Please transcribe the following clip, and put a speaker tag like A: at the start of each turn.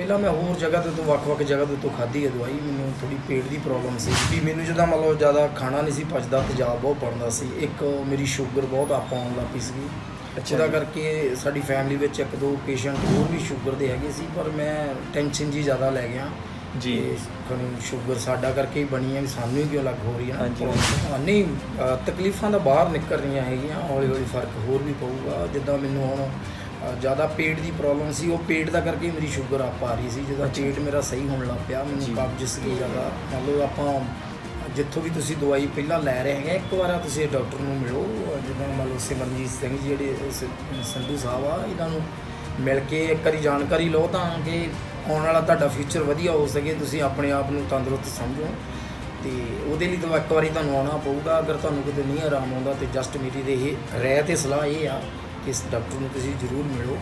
A: ਪਹਿਲਾਂ ਮੈਂ ਹੋਰ ਜਗ੍ਹਾ ਤੇ ਤੋਂ ਵੱਖ-ਵੱਖ ਜਗ੍ਹਾ ਦੇ ਤੋਂ ਖਾਧੀ ਹੈ ਦਵਾਈ ਮੈਨੂੰ ਥੋੜੀ ਪੇਟ ਦੀ ਪ੍ਰੋਬਲਮ ਸੀ ਵੀ ਮੈਨੂੰ ਜਦੋਂ ਮਤਲਬ ਜ਼ਿਆਦਾ ਖਾਣਾ ਨਹੀਂ ਸੀ ਪਚਦਾ ਤੇਜ਼ਾਬ ਬਹੁਤ ਪੜਦਾ ਸੀ। ਇੱਕ ਮੇਰੀ ਸ਼ੂਗਰ ਬਹੁਤ ਅਪ ਆਉਣ ਲੱਗ ਪਈ
B: ਅੱਛਾ
A: ਉਹਦਾ। ਕਰਕੇ ਸਾਡੀ ਫੈਮਿਲੀ ਵਿੱਚ ਇੱਕ ਦੋ ਪੇਸ਼ੈਂਟ ਹੋਰ ਵੀ ਸ਼ੂਗਰ ਦੇ ਹੈਗੇ ਸੀ ਪਰ ਮੈਂ ਟੈਨਸ਼ਨ ਜੀ ਜ਼ਿਆਦਾ ਲੈ ਗਿਆ।
B: ਜੀ।
A: ਤੇ ਖਣੀ ਸ਼ੂਗਰ ਸਾਡਾ ਕਰਕੇ ਹੀ ਬਣੀ ਹੈ ਵੀ ਸਾਨੂੰ ਹੀ ਕਿਉਂ ਲੱਗ ਹੋ ਰਹੀ ਹੈ ਨਾ? ਨਹੀਂ ਤਕਲੀਫਾਂ ਤਾਂ ਬਾਹਰ ਨਿਕਲ ਰਹੀਆਂ ਹੈਗੀਆਂ ਹੌਲੀ ਹੌਲੀ ਫ਼ਰਕ ਹੋਰ ਵੀ ਪਊਗਾ। ਜਿੱਦਾਂ ਮੈਨੂੰ ਹੁਣ ਜ਼ਿਆਦਾ ਪੇਟ ਦੀ ਪ੍ਰੋਬਲਮ ਸੀ ਉਹ ਪੇਟ ਦਾ ਕਰਕੇ ਮੇਰੀ ਸ਼ੂਗਰ ਆਪ ਆ ਰਹੀ ਸੀ ਜਦੋਂ। ਪੇਟ ਮੇਰਾ ਸਹੀ ਹੋਣ ਲੱਗ ਪਿਆ। ਮੈਨੂੰ ਕਬਜ਼ ਸੀ ਜ਼ਿਆਦਾ ਮਤਲਬ ਆਪਾਂ ਜਿੱਥੋਂ ਵੀ ਤੁਸੀਂ ਦਵਾਈ ਪਹਿਲਾਂ ਲੈ ਰਹੇ ਹੈਗੇ ਇੱਕ ਵਾਰ ਤੁਸੀਂ ਡਾਕਟਰ ਨੂੰ ਮਿਲੋ ਜਿੱਦਾਂ ਮੰਨ ਲਓ ਸਿਮਰਨਜੀਤ ਸਿੰਘ ਜਿਹੜੇ ਸੰਧੂ ਸਾਹਿਬ ਆ ਇਹਨਾਂ ਨੂੰ ਮਿਲ ਕੇ ਇੱਕ ਵਾਰੀ ਜਾਣਕਾਰੀ ਲਓ ਤਾਂ ਕਿ ਆਉਣ ਵਾਲਾ ਤੁਹਾਡਾ ਫਿਊਚਰ ਵਧੀਆ ਹੋ ਸਕੇ ਤੁਸੀਂ ਆਪਣੇ ਆਪ ਨੂੰ ਤੰਦਰੁਸਤ ਸਮਝੋ ਤੇ ਉਹਦੇ ਲਈ ਤਾਂ ਇੱਕ ਵਾਰੀ ਤੁਹਾਨੂੰ ਆਉਣਾ ਪਊਗਾ ਅਗਰ ਤੁਹਾਨੂੰ ਕਿਤੇ ਨਹੀਂ ਆਰਾਮ ਆਉਂਦਾ ਤੇ ਜਸਟ ਮੇਰੀ ਦੇ ਇਹ ਰਾਏ ਤੇ ਸਲਾਹ ਇਹ ਆ ਕਿ ਇਸ ਡਾਕਟਰ ਨੂੰ ਤੁਸੀਂ ਜ਼ਰੂਰ ਮਿਲੋ।